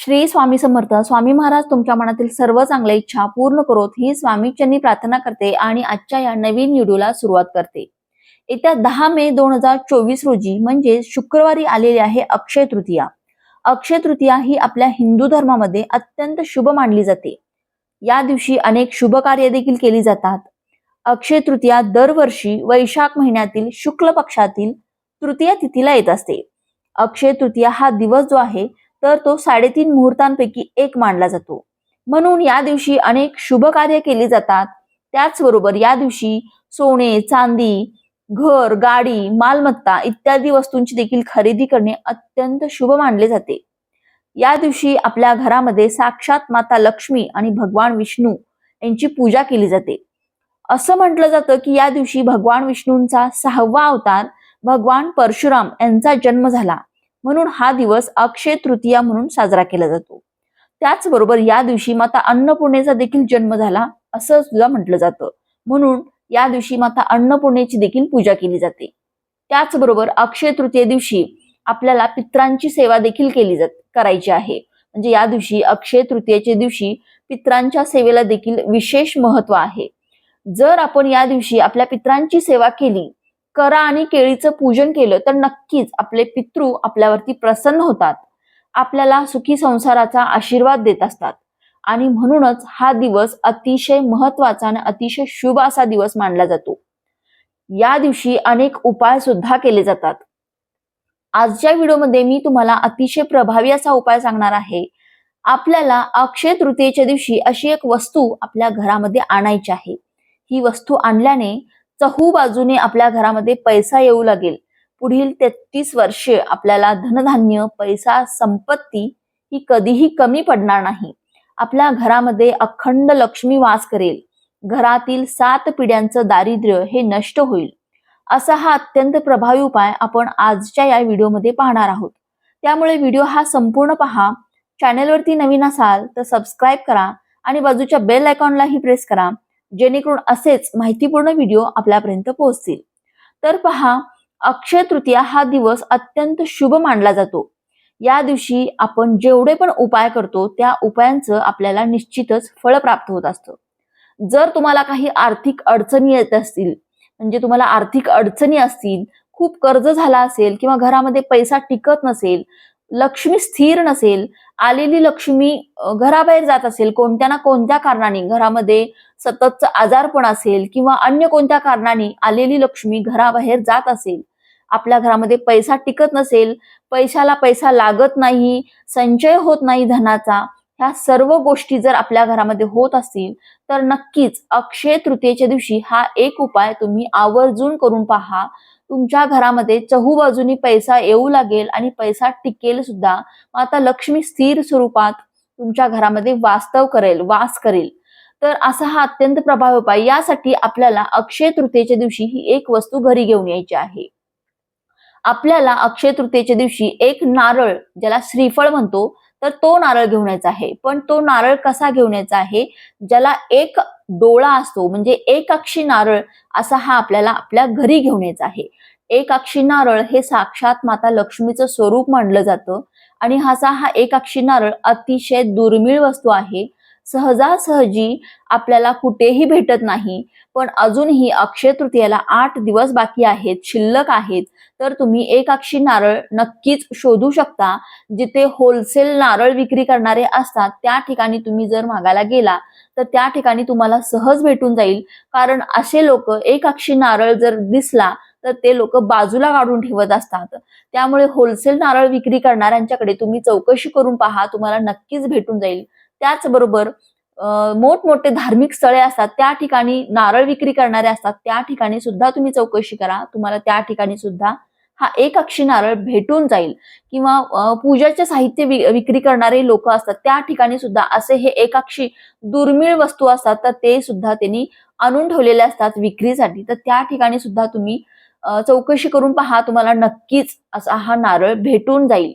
श्री स्वामी समर्थ स्वामी महाराज तुमच्या मनातील सर्व चांगल्या इच्छा पूर्ण करोत ही स्वामीच्यांनी प्रार्थना करते आणि आजच्या या नवीन व्हिडिओला सुरुवात करते. येत्या दहा मे दोन हजार चोवीस रोजी म्हणजे शुक्रवारी आलेली आहे अक्षय तृतीया. अक्षय तृतीया ही आपल्या हिंदू धर्मामध्ये अत्यंत शुभ मानली जाते. या दिवशी अनेक शुभ कार्य देखील केली जातात. अक्षय तृतीया दरवर्षी वैशाख महिन्यातील शुक्ल पक्षातील तृतीया तिथीला येत असते. अक्षय तृतीया हा दिवस जो आहे तर तो साडेतीन मुहूर्तांपैकी एक मानला जातो. म्हणून या दिवशी अनेक शुभ कार्य केली जातात. त्याचबरोबर या दिवशी सोने चांदी घर गाडी मालमत्ता इत्यादी वस्तूंची देखील खरेदी करणे अत्यंत शुभ मानले जाते. या दिवशी आपल्या घरामध्ये साक्षात माता लक्ष्मी आणि भगवान विष्णू यांची पूजा केली जाते. असं म्हटलं जातं की या दिवशी भगवान विष्णूंचा सहावा अवतार भगवान परशुराम यांचा जन्म झाला. म्हणून हा दिवस अक्षय तृतीया म्हणून साजरा केला जातो. त्याचबरोबर या दिवशी माता अन्नपूर्णेचा देखील जन्म झाला असं सुद्धा म्हटलं जातं. म्हणून या दिवशी माता अन्नपूर्णेची देखील पूजा केली जाते. त्याचबरोबर अक्षय तृतीय दिवशी आपल्याला पित्रांची सेवा देखील केली जात करायची आहे. म्हणजे या दिवशी अक्षय तृतीयेच्या दिवशी पित्रांच्या सेवेला देखील विशेष महत्त्व आहे. जर आपण या दिवशी आपल्या पित्रांची सेवा केली करा आणि केळीचं पूजन केलं तर नक्कीच आपले पितृ आपल्यावरती प्रसन्न होतात. आपल्याला सुखी संसाराचा आशीर्वाद देत असतात. आणि म्हणूनच हा दिवस अतिशय महत्त्वाचा आणि अतिशय शुभ असा दिवस मानला जातो. या दिवशी अनेक उपाय सुद्धा केले जातात. आजच्या व्हिडिओमध्ये मी तुम्हाला अतिशय प्रभावी असा उपाय सांगणार आहे. आपल्याला अक्षय तृतीयेच्या दिवशी अशी एक वस्तू आपल्या घरामध्ये आणायची आहे. ही वस्तू आणल्याने चहू बाजूने आपल्या घरामध्ये पैसा येऊ लागेल. पुढील तेहतीस वर्षे आपल्याला धनधान्य पैसा संपत्ती ही कधीही कमी पडणार नाही. आपल्या घरामध्ये अखंड लक्ष्मी वास करेल. घरातील सात पिढ्यांचं दारिद्र्य हे नष्ट होईल. असा हा अत्यंत प्रभावी उपाय आपण आजच्या या व्हिडिओमध्ये पाहणार आहोत. त्यामुळे व्हिडिओ हा संपूर्ण पहा. चॅनेलवरती नवीन असाल तर सबस्क्राईब करा आणि बाजूच्या बेल आयकॉनलाही प्रेस करा. जेणेकरून असेच माहितीपूर्ण व्हिडिओ आपल्यापर्यंत पोहोचतील. तर पहा अक्षय तृतीया हा दिवस अत्यंत शुभ मानला जातो. या दिवशी आपण जेवढे पण उपाय करतो त्या उपायांचं आपल्याला निश्चितच फळ प्राप्त होत असतं. जर तुम्हाला काही आर्थिक अडचणी येत असतील म्हणजे तुम्हाला आर्थिक अडचणी असतील खूप कर्ज झाला असेल किंवा घरामध्ये पैसा टिकत नसेल लक्ष्मी स्थिर नसेल आलेली लक्ष्मी घराबाहेर जात असेल कोणत्या ना कोणत्या कारणाने घरामध्ये सततचं आजारपण असेल किंवा अन्य कोणत्या कारणाने आलेली लक्ष्मी घराबाहेर जात असेल आपल्या घरामध्ये पैसा टिकत नसेल पैशाला पैसा लागत नाही संचय होत नाही धनाचा ह्या सर्व गोष्टी जर आपल्या घरामध्ये होत असतील तर नक्कीच अक्षय तृतीयेच्या दिवशी हा एक उपाय तुम्ही आवर्जून करून पहा. तुमच्या घरामध्ये चहूबाजूनी पैसा येऊ लागेल आणि पैसा टिकेल सुद्धा आता लक्ष्मी स्थिर स्वरूपात तुमच्या घरामध्ये वास्तव करेल वास करेल. तर असा हा अत्यंत प्रभावी उपाय. यासाठी आपल्याला अक्षय तृतीयेच्या दिवशी ही एक वस्तू घरी घेऊन यायची आहे. आपल्याला अक्षय तृतीयेच्या दिवशी एक नारळ ज्याला श्रीफळ म्हणतो तर तो नारळ घेऊन यायचा आहे. पण तो नारळ कसा घेऊन यायचा आहे? ज्याला एक डोळा असतो म्हणजे एक अक्षी नारळ असा हा आपल्याला आपल्या घरी घेऊन यायचा आहे. एक अक्षी नारळ हे साक्षात माता लक्ष्मीचं स्वरूप मानलं जातं. आणि हाचा हा एक अक्षी नारळ अतिशय दुर्मिळ वस्तू आहे. सहजासहजी आपल्याला कुठेही भेटत नाही. पण अजूनही अक्षय तृतीयाला आठ दिवस बाकी आहेत शिल्लक आहेत. तर तुम्ही एक अक्षी नारळ नक्कीच शोधू शकता. जिथे होलसेल नारळ विक्री करणारे असतात त्या ठिकाणी तुम्ही जर मागायला गेला तर त्या ठिकाणी तुम्हाला सहज भेटून जाईल. कारण असे लोक एक अक्षी नारळ जर दिसला तर ते लोक बाजूला काढून ठेवत असतात. त्यामुळे होलसेल नारळ विक्री करणाऱ्यांच्याकडे तुम्ही चौकशी करून पहा तुम्हाला नक्कीच भेटून जाईल. त्याचबरोबर मोठमोठे धार्मिक स्थळे असतात त्या ठिकाणी नारळ विक्री करणारे असतात त्या ठिकाणी सुद्धा तुम्ही चौकशी करा. तुम्हाला त्या ठिकाणी सुद्धा हा एक अक्षी नारळ भेटून जाईल. किंवा पूजाचे साहित्य विक्री करणारे लोक असतात त्या ठिकाणी सुद्धा असे हे एकाक्षी दुर्मिळ वस्तू असतात तर ते सुद्धा त्यांनी आणून ठेवलेले असतात विक्रीसाठी. तर त्या ठिकाणी सुद्धा तुम्ही चौकशी करून पहा तुम्हाला नक्कीच असा हा नारळ भेटून जाईल.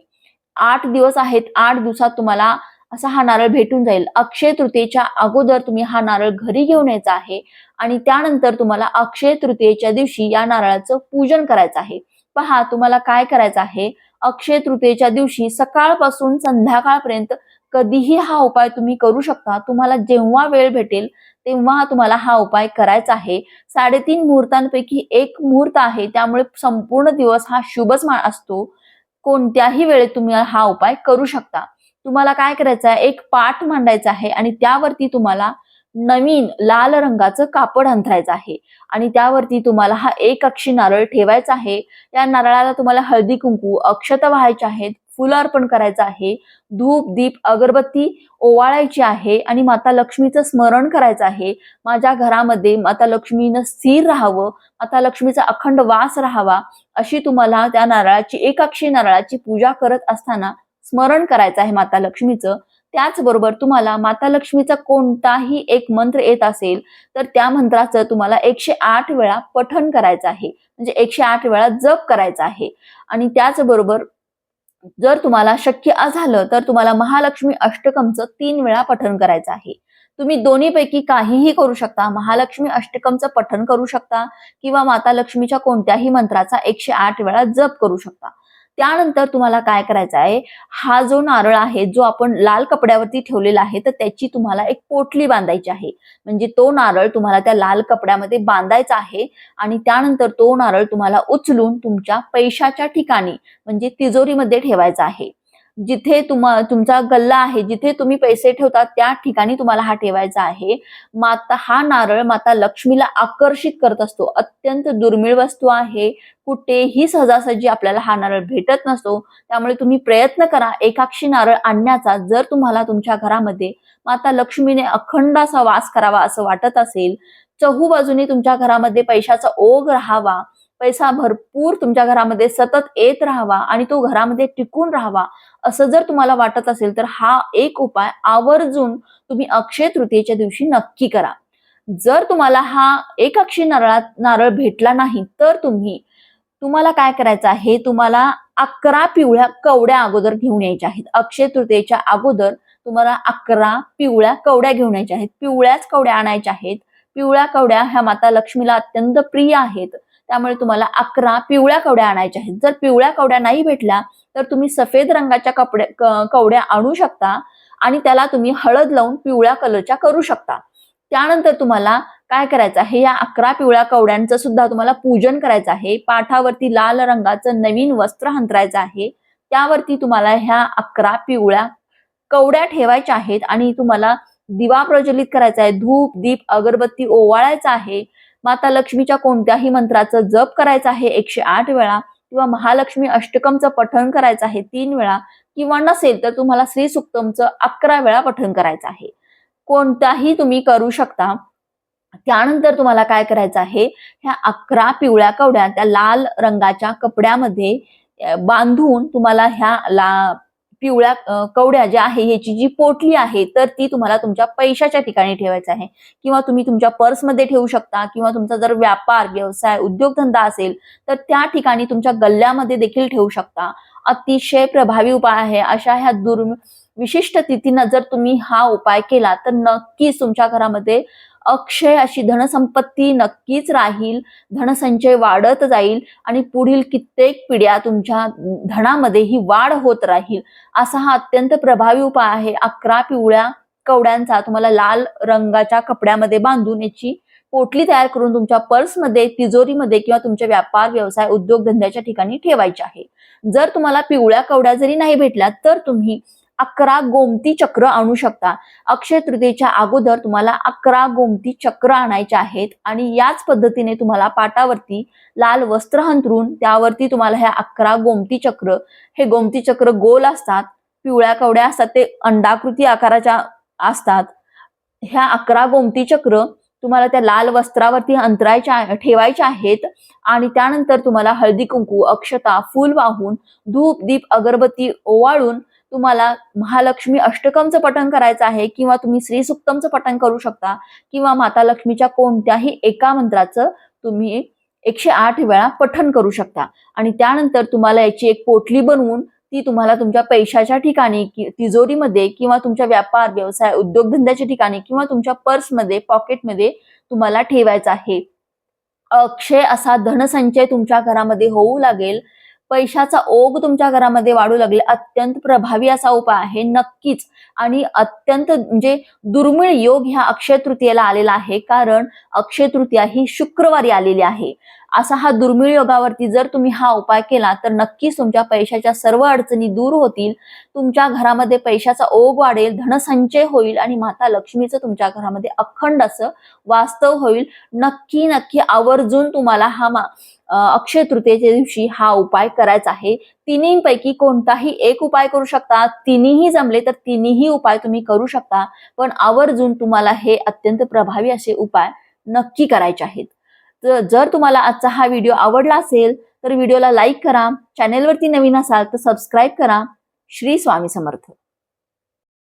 आठ दिवस आहेत आठ दिवसात तुम्हाला असा हा नारळ भेटून जाईल. अक्षय तृतीयेच्या अगोदर तुम्ही हा नारळ घरी घेऊन यायचा आहे आणि त्यानंतर तुम्हाला अक्षय तृतीयेच्या दिवशी या नारळाचं पूजन करायचं आहे. पहा तुम्हाला काय करायचं आहे? अक्षय तृतीयेच्या दिवशी सकाळपासून संध्याकाळपर्यंत कधीही हा उपाय तुम्ही करू शकता. तुम्हाला जेव्हा वेळ भेटेल तेव्हा तुम्हाला हा उपाय करायचा आहे. साडेतीन मुहूर्तांपैकी एक मुहूर्त आहे. त्यामुळे संपूर्ण दिवस हा शुभच असतो. कोणत्याही वेळेत तुम्ही हा उपाय करू शकता. तुम्हाला काय करायचं आहे? एक पाठ मांडायचा आहे आणि त्यावरती तुम्हाला नवीन लाल रंगाचं कापड अंथरायचं आहे. आणि त्यावरती तुम्हाला हा एक अक्षी नारळ ठेवायचा आहे. या नारळाला तुम्हाला हळदी कुंकू अक्षत व्हायचे आहेत फुलं अर्पण करायचं आहे धूप दीप अगरबत्ती ओवाळायची आहे आणि माता लक्ष्मीचं स्मरण करायचं आहे. माझ्या घरामध्ये माता लक्ष्मीनं स्थिर राहावं माता लक्ष्मीचा अखंड वास राहावा अशी तुम्हाला त्या नारळाची एक अक्षी नारळाची पूजा करत असताना स्मरण करायचं आहे माता लक्ष्मीचं. त्याचबरोबर तुम्हाला माता लक्ष्मीचा कोणताही एक मंत्र येत असेल तर त्या मंत्राचं तुम्हाला एकशे आठ वेळा पठण करायचं आहे. म्हणजे एकशे आठ वेळा जप करायचा आहे. आणि त्याचबरोबर जर तुम्हाला शक्य झालं तर तुम्हाला महालक्ष्मी अष्टकमचं तीन वेळा पठण करायचं आहे. तुम्ही दोन्हीपैकी काहीही करू शकता. महालक्ष्मी अष्टकमचं पठण करू शकता किंवा माता लक्ष्मीच्या कोणत्याही मंत्राचा एकशे आठ वेळा जप करू शकता. त्यानंतर तुम्हाला काय करायचं आहे? हा जो नारळ आहे जो आपण लाल कपड्यावरती ठेवलेला आहे तर त्याची तुम्हाला एक पोटली बांधायची आहे. म्हणजे तो नारळ तुम्हाला त्या लाल कपड्यामध्ये बांधायचा आहे आणि त्यानंतर तो नारळ तुम्हाला उचलून तुमच्या पैशाच्या ठिकाणी म्हणजे तिजोरीमध्ये ठेवायचा आहे. जिथे तुम तुमचा गल्ला आहे जिथे तुम्ही पैसे ठेवता त्या ठिकाणी तुम्हाला हा ठेवायचा आहे. माता हा नारळ माता लक्ष्मीला आकर्षित करत असतो. अत्यंत दुर्मिळ वस्तू आहे. कुठेही सहजासहजी आपल्याला हा नारळ भेटत नसतो. त्यामुळे तुम्ही प्रयत्न करा एकाक्षी नारळ आणण्याचा जर तुम्हाला तुमच्या घरामध्ये माता लक्ष्मीने अखंड असा वास करावा असं वाटत असेल चहू बाजूने तुमच्या घरामध्ये पैशाचा ओघ राहावा पैसा भरपूर तुमच्या घरामध्ये सतत येत राहावा आणि तो घरामध्ये टिकून राहावा असं जर तुम्हाला वाटत असेल तर हा एक उपाय आवर्जून तुम्ही अक्षय तृतीयेच्या दिवशी नक्की करा. जर तुम्हाला हा एक अक्षय नारळात नारळ भेटला नाही तर तुम्ही तुम्हाला काय करायचं आहे? तुम्हाला अकरा पिवळ्या कवड्या अगोदर घेऊन यायच्या आहेत. अक्षय तृतीयेच्या अगोदर तुम्हाला अकरा पिवळ्या कवड्या घेऊन यायच्या आहेत. पिवळ्याच कवड्या आणायच्या आहेत. पिवळ्या कवड्या ह्या माता लक्ष्मीला अत्यंत प्रिय आहेत. त्यामुळे तुम्हाला अकरा पिवळ्या कवड्या आणायच्या आहेत. जर पिवळ्या कवड्या नाही भेटल्या तर तुम्ही सफेद रंगाच्या कपडे कवड्या आणू शकता आणि त्याला तुम्ही हळद लावून पिवळ्या कलरच्या करू शकता. त्यानंतर तुम्हाला काय करायचं आहे? या अकरा पिवळ्या कवड्यांचं सुद्धा तुम्हाला पूजन करायचं आहे. पाठावरती लाल रंगाचं नवीन वस्त्र हंतरायचं आहे. त्यावरती तुम्हाला ह्या अकरा पिवळ्या कवड्या ठेवायच्या आहेत आणि तुम्हाला दिवा प्रज्वलित करायचा आहे. धूप दीप अगरबत्ती ओवाळायचा आहे. माता लक्ष्मीच्या कोणत्याही मंत्राचं जप करायचं आहे एकशे आठ वेळा किंवा महालक्ष्मी अष्टकमचं पठण करायचं आहे तीन वेळा किंवा नसेल तर तुम्हाला श्री सुक्तमचं अकरा वेळा पठण करायचं आहे. कोणताही तुम्ही करू शकता. त्यानंतर तुम्हाला काय करायचं आहे? ह्या अकरा पिवळ्या कवड्या त्या लाल रंगाच्या कपड्यामध्ये बांधून तुम्हाला ह्या ला पिवळ्या कवड्या ज्या आहे ह्याची जी पोटली आहे तर ती तुम्हाला तुमच्या पैशाच्या ठिकाणी ठेवायचं आहे. किंवा तुम्ही तुमच्या पर्समध्ये ठेवू शकता किंवा तुमचा जर व्यापार व्यवसाय उद्योगधंदा असेल तर त्या ठिकाणी तुमच्या गल्ल्यामध्ये देखील ठेवू शकता. अतिशय प्रभावी उपाय आहे. अशा ह्या दुर् विशिष्ट तिथीनं जर तुम्ही हा उपाय केला तर नक्कीच तुमच्या घरामध्ये अक्षय अशी धनसंपत्ती नक्कीच राहील धनसंचय वाढत जाईल आणि पुढील कित्येक पिढ्या तुमच्या धनामध्ये ही वाढ होत राहील. असा हा अत्यंत प्रभावी उपाय आहे. अकरा पिवळ्या कवड्यांचा तुम्हाला लाल रंगाच्या कपड्यामध्ये बांधून याची पोटली तयार करून तुमच्या पर्समध्ये तिजोरीमध्ये किंवा तुमच्या व्यापार व्यवसाय उद्योगधंद्याच्या ठिकाणी ठेवायचे आहे. जर तुम्हाला पिवळ्या कवड्या जरी नाही भेटल्या तर तुम्ही अकरा गोमती चक्र आणू शकता. अक्षय तृतीयेच्या अगोदर तुम्हाला अकरा गोमती चक्र आणायचे आहेत आणि याच पद्धतीने तुम्हाला पाटावरती लाल वस्त्र हंतरून त्यावरती तुम्हाला ह्या अकरा गोमती चक्र हे गोमती चक्र गोल असतात पिवळ्या कवड्या असतात ते अंडाकृती आकाराच्या असतात. ह्या अकरा गोमती चक्र तुम्हाला त्या लाल वस्त्रावरती अंतरायच्या ठेवायच्या आहेत आणि त्यानंतर तुम्हाला हळदी कुंकू अक्षता फूल वाहून धूप दीप अगरबत्ती ओवाळून तुम्हाला महालक्ष्मी अष्टकमचं पठण करायचं आहे किंवा तुम्ही श्री सुक्तमचं पठण करू शकता किंवा माता लक्ष्मीच्या कोणत्याही एका मंत्राचं तुम्ही एकशे आठ वेळा पठण करू शकता. आणि त्यानंतर तुम्हाला याची एक पोटली बनवून ती तुम्हाला तुमच्या पैशाच्या ठिकाणी तिजोरीमध्ये किंवा तुमच्या व्यापार व्यवसाय उद्योगधंद्याच्या ठिकाणी किंवा तुमच्या पर्समध्ये पॉकेटमध्ये तुम्हाला ठेवायचं आहे. अक्षय असा धनसंचय तुमच्या घरामध्ये होऊ लागेल. पैशाचा ओघ तुमच्या घरामध्ये वाढू लागले. अत्यंत प्रभावी असा उपाय आहे. नक्कीच. आणि अत्यंत म्हणजे दुर्मिळ योग ह्या अक्षय तृतीयेला आलेला आहे. कारण अक्षय तृतीया ही शुक्रवारी आलेली आहे. असा हा दुर्मिळ योगावरती जर तुम्ही हा उपाय केला तर नक्कीच तुमच्या पैशाच्या सर्व अडचणी दूर होतील. तुमच्या घरामध्ये पैशाचा ओघ वाढेल धनसंचय होईल आणि माता लक्ष्मीचं तुमच्या घरामध्ये अखंड असं वास्तव होईल. नक्की नक्की आवर्जून तुम्हाला हा मा- अक्षय तृतीयेच्या दिवशी हा उपाय करायचा आहे. तिन्हीपैकी कोणताही एक उपाय करू शकता. तिन्हीही जमले तर तिन्ही उपाय तुम्ही करू शकता. पण आवर्जून तुम्हाला हे अत्यंत प्रभावी असे उपाय नक्की करायचे आहेत. तर जर तुम्हाला आजचा हा व्हिडिओ आवडला असेल तर व्हिडिओला लाईक करा. चॅनेलवरती नवीन असाल तर सबस्क्राईब करा. श्री स्वामी समर्थ.